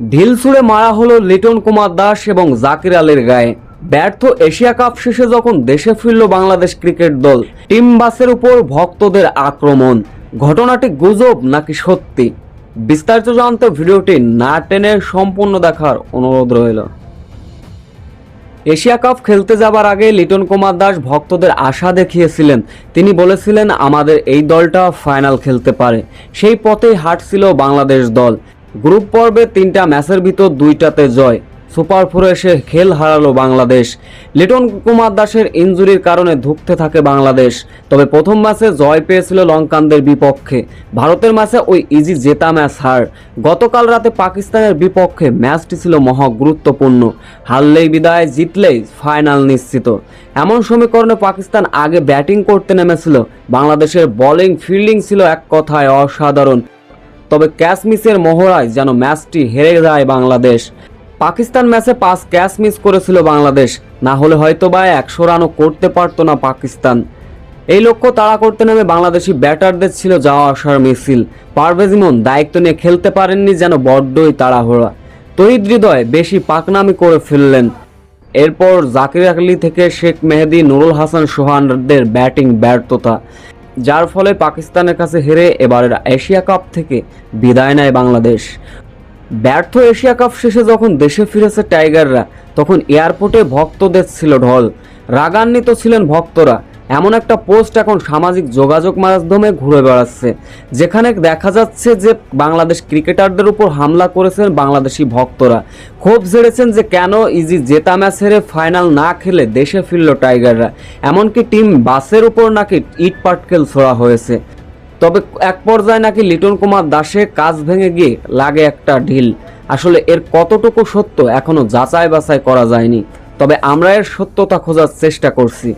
ঢিল ছুঁড়ে মারা হলো লিটন কুমার দাস এবং জাকির আলীর গায়ে। ব্যর্থ এশিয়া কাপ শেষে যখন দেশে ফিরল বাংলাদেশ ক্রিকেট দল, টিম বাসের উপর ভক্তদের আক্রমণ। ঘটনাটি গুজব নাকি সত্যি? বিস্তারিত জানতে ভিডিওটি না টেনে সম্পূর্ণ দেখার অনুরোধ রইল। এশিয়া কাপ খেলতে যাবার আগে লিটন কুমার দাস ভক্তদের আশা দেখিয়েছিলেন। তিনি বলেছিলেন, আমাদের এই দলটা ফাইনাল খেলতে পারে। সেই পথেই হাঁটছিল বাংলাদেশ দল। গ্রুপ পর্বে তিনটা ম্যাচের ভিতর দুইটাতে জয়। সুপার ফোরে এসে খেল হারালো বাংলাদেশ। লিটন কুমার দাসের ইনজুরির কারণে ধুঁকতে থাকে বাংলাদেশ। তবে প্রথম ম্যাচে জয় পেয়েছিল লঙ্কানদের বিপক্ষে। ভারতের ম্যাচে ওই ইজি জেতা ম্যাচ হার। গতকাল রাতে পাকিস্তানের বিপক্ষে ম্যাচটি ছিল মহা গুরুত্বপূর্ণ হারলেই বিদায়, জিতলেই ফাইনাল নিশ্চিত। এমন সমীকরণে পাকিস্তান আগে ব্যাটিং করতে নেমেছিল। বাংলাদেশের বোলিং ফিল্ডিং ছিল এক কথায় অসাধারণ। তবে ক্যাচ মিসের মহড়ায় যেন ম্যাচটি হেরে যায় বাংলাদেশ। পাকিস্তান ম্যাচে পাঁচ ক্যাচ মিস করেছিল বাংলাদেশ। না হলে হয়তো বা একশো রানও করতে পারতো না পাকিস্তান। এই লক্ষ্য তাড়া করতে নেমে বাংলাদেশি ব্যাটারদের ছিল যাওয়া আসার মিছিল। পারভেজ ইমন দায়িত্ব নিয়ে খেলতে পারেননি যেন বড্ডই তাড়াহুড়া। তহিদ হৃদয় বেশি পাকনামি করে ফেললেন। এরপর জাকির আলী থেকে শেখ মেহেদি, নুরুল হাসান সোহানদের ব্যাটিং ব্যর্থতা। যার ফলে পাকিস্তানের কাছে হেরে এবারের এশিয়া কাপ থেকে বিদায় নেয় বাংলাদেশ। ব্যর্থ এশিয়া কাপ শেষে যখন দেশে ফিরেছে টাইগাররা, তখন এয়ারপোর্টে ভক্তদের ছিল ঢল। রাগান্বিত ছিলেন ভক্তরা। এমন একটা পোস্ট এখন সামাজিক যোগাযোগ মাধ্যমে ঘুরে বেড়াচ্ছে, যেখানে দেখা যাচ্ছে যে বাংলাদেশ ক্রিকেটারদের উপর হামলা করেছেন বাংলাদেশি ভক্তরা। ক্ষোভ ঝেড়েছেন যে কেন ইজি জেতা ম্যাচ হেরে ফাইনাল না খেলে দেশে ফিরল টাইগাররা, এমনকি টিম বাসের উপর নাকি ইট পাটকেল ছোড়া হয়েছে। তবে এক পর্যায়ে নাকি লিটন কুমার দাসে কাজ ভেঙে গিয়ে লাগে একটা ঢিল। আসলে এর কতটুকু সত্য এখনও যাচাই বাছাই করা যায়নি, তবে আমরা এর সত্যতা খোঁজার চেষ্টা করছি।